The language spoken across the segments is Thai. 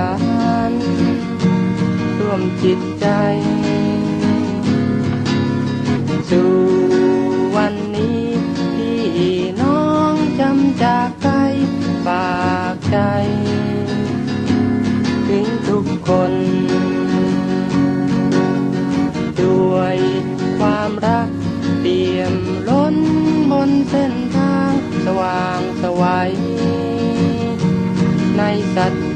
ารร่วมจิตใจ สู่วันนี้ที่น้องจำจากไกปฝากใจ ถึงทุกคน ด้วยความรักเตี่ยมล้นบนเส้นทางสว่างสวัยในสัตว์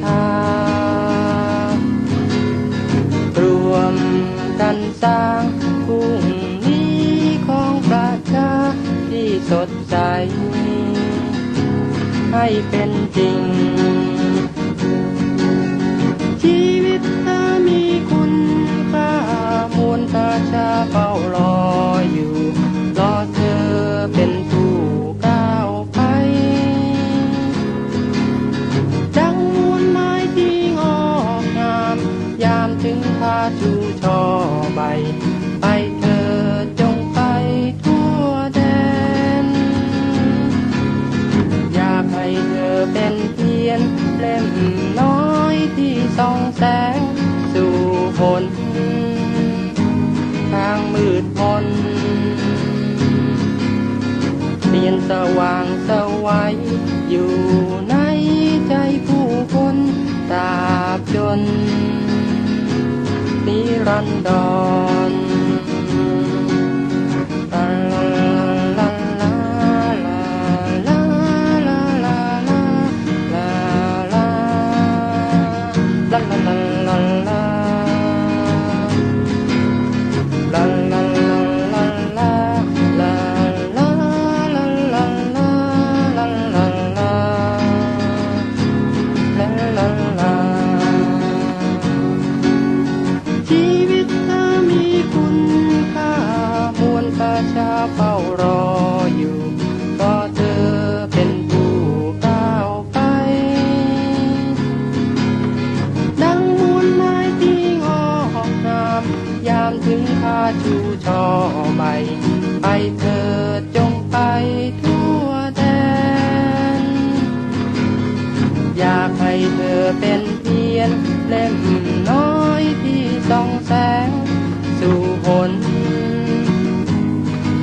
ต่างพรุ่งนี้ของประชาที่สดใส ให้เป็นจริง ชีวิตถ้ามีคุณค่ามวลประชาเฝ้ารออยู่ รอเธอเป็นผู้ก้าวไป ดังมูลไม้ที่งอกงาม ยามถึงพาชูชอ ไปเธอจงไปทั่วแดน อยากให้เธอเป็นเพียนเล่มน้อยที่ส่องแสง สู่ผนทางมืดมนเปลี่ยนสว่างสวัยอยู่ในใจผู้คนตาบจนนิรันดร ชูช่อใหม่ไปเถิดจงไปทั่วแดน อยากให้เธอเป็นเพียนเล่มน้อยที่ส่องแสง สู่หน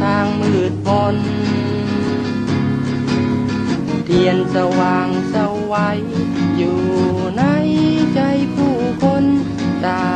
ทางมืดมนเทียนสว่างสวัยอยู่ในใจผู้คนตา